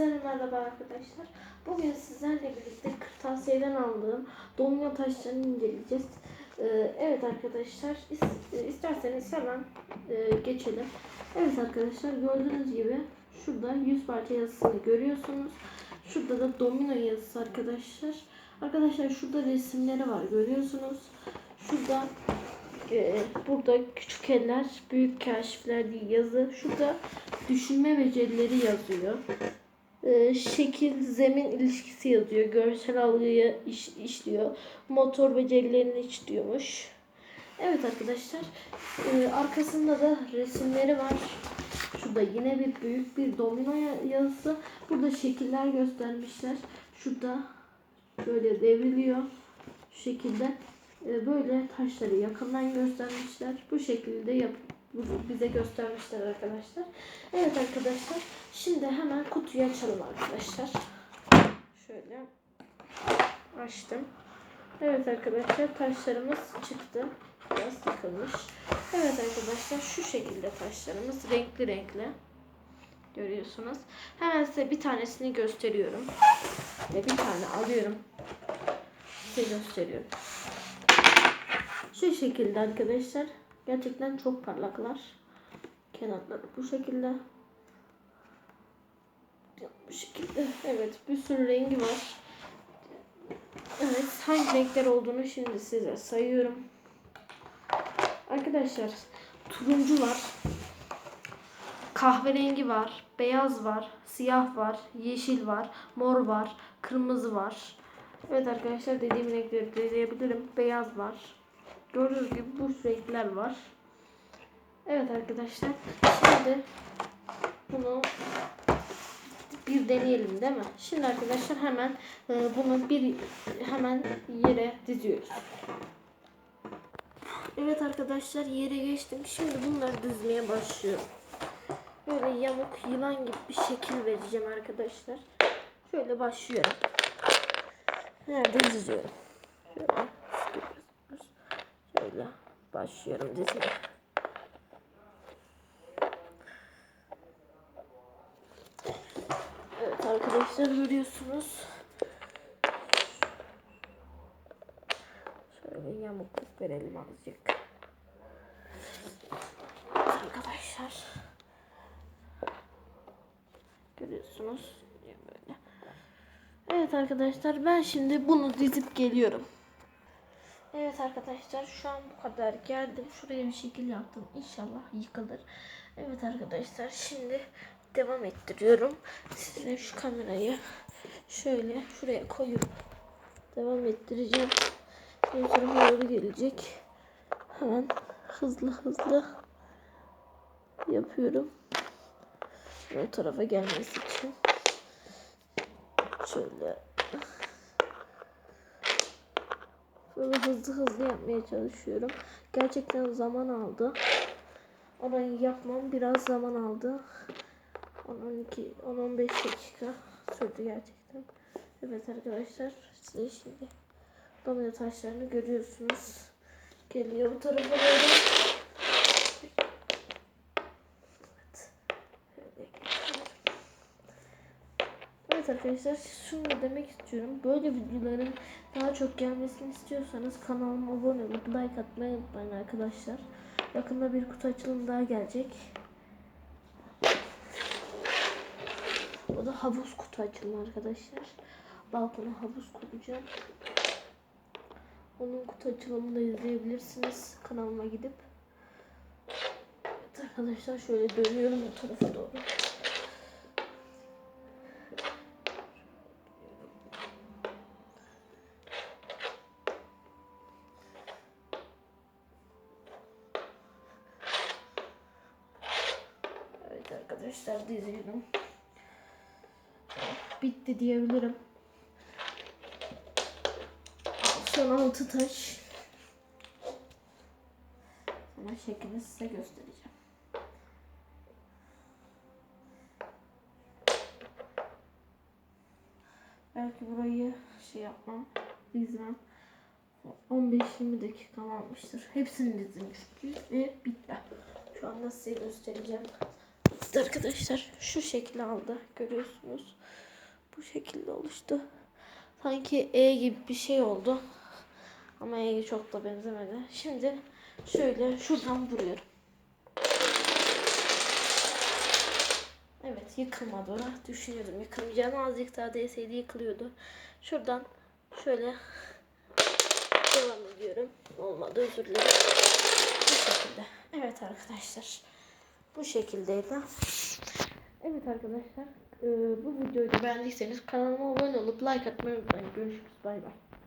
Hepinize merhaba arkadaşlar. Bugün sizlerle birlikte kırtasiyeden aldığım domino taşlarını inceleyeceğiz. Ee, evet arkadaşlar is- e, isterseniz hemen e, geçelim. Evet arkadaşlar gördüğünüz gibi şurada 100 parça yazısını görüyorsunuz. Şurada da domino yazısı arkadaşlar. Arkadaşlar şurada resimleri var görüyorsunuz. Şurada e, burada küçük eller, büyük kaşifler diye yazı. Şurada düşünme becerileri yazıyor. E, şekil, zemin ilişkisi yazıyor. Görsel algıyı iş, işliyor. Motor becerilerini işliyormuş. Evet arkadaşlar. e, arkasında da resimleri var. Şurada yine bir büyük bir domino ya- yazısı. Burada şekiller göstermişler. Şurada böyle devriliyor. Şu şekilde e, böyle taşları yakından göstermişler. Bu şekilde yap bize göstermişler arkadaşlar. Evet arkadaşlar. Şimdi hemen kutuyu açalım arkadaşlar. Şöyle açtım. Evet arkadaşlar taşlarımız çıktı. Biraz sıkılmış. Evet arkadaşlar şu şekilde taşlarımız renkli renkli. Görüyorsunuz. Hemen size bir tanesini gösteriyorum. Ve bir tane alıyorum. Size gösteriyorum. Şu şekilde arkadaşlar. Gerçekten çok parlaklar. Kenarları bu şekilde. Bu şekilde. Evet bir sürü rengi var. Evet hangi renkler olduğunu şimdi size sayıyorum. Arkadaşlar turuncu var. Kahverengi var. Beyaz var. Siyah var. Yeşil var. Mor var. Kırmızı var. Evet arkadaşlar dediğim renkleri diyebilirim. Beyaz var. Gördüğünüz gibi bu renkler var. Evet arkadaşlar. Şimdi bunu bir deneyelim değil mi? Şimdi arkadaşlar hemen e, bunu bir hemen yere diziyoruz. Evet arkadaşlar yere geçtim. Şimdi bunları dizmeye başlıyorum. Böyle yamuk yılan gibi bir şekil vereceğim arkadaşlar. Şöyle başlıyorum. Nerede diziyorum? Şöyle. Şöyle başlıyorum dizmeye. Evet arkadaşlar görüyorsunuz. Şöyle yamukluk verelim azıcık. Arkadaşlar. Görüyorsunuz. Böyle. Evet arkadaşlar ben şimdi bunu dizip geliyorum. Evet arkadaşlar şu an bu kadar geldim. Şuraya bir şekil yaptım. İnşallah yıkılır. Evet arkadaşlar şimdi devam ettiriyorum. Size şu kamerayı şöyle şuraya koyup devam ettireceğim. Ön tarafa doğru gelecek. Hemen hızlı hızlı yapıyorum. Ön tarafa gelmesi için. Şöyle Böyle hızlı hızlı yapmaya çalışıyorum. Gerçekten zaman aldı. Orayı yapmam biraz zaman aldı. 10-12, 10-15 dakika sürdü gerçekten. Evet arkadaşlar size şimdi domino taşlarını görüyorsunuz. Geliyor bu tarafa doğru. Evet. Şöyle geçiyorum. Evet arkadaşlar şunu demek istiyorum. Böyle videoların daha çok gelmesini istiyorsanız kanalıma abone olup like atmayı unutmayın arkadaşlar. Yakında bir kutu açılımı daha gelecek. O da havuz kutu açılımı arkadaşlar. Balkona havuz kuracağım. Onun kutu açılımını da izleyebilirsiniz kanalıma gidip. Evet arkadaşlar şöyle dönüyorum bu tarafa doğru. Arkadaşlar diziyorum. Bitti diyebilirim. Son altı taş. Sonra şeklini size göstereceğim. Belki burayı şey yapmam, dizmem. 15-20 dakika almıştır. Hepsini dizdim çünkü ve bitti. Şu anda size göstereceğim. İşte arkadaşlar şu şekli aldı. Görüyorsunuz. Bu şekilde oluştu. Sanki E gibi bir şey oldu. Ama E'ye çok da benzemedi. Şimdi şöyle şuradan vuruyorum. Evet yıkılmadı. Düşünüyordum yıkılmayacağını azıcık daha değseydi yıkılıyordu. Şuradan şöyle devam ediyorum. Olmadı özür dilerim. Bu şekilde. Evet arkadaşlar. Bu şekildeydi. Evet arkadaşlar. eee, bu videoyu beğendiyseniz kanalıma abone olup like atmayı unutmayın. Görüşürüz. Bay bay.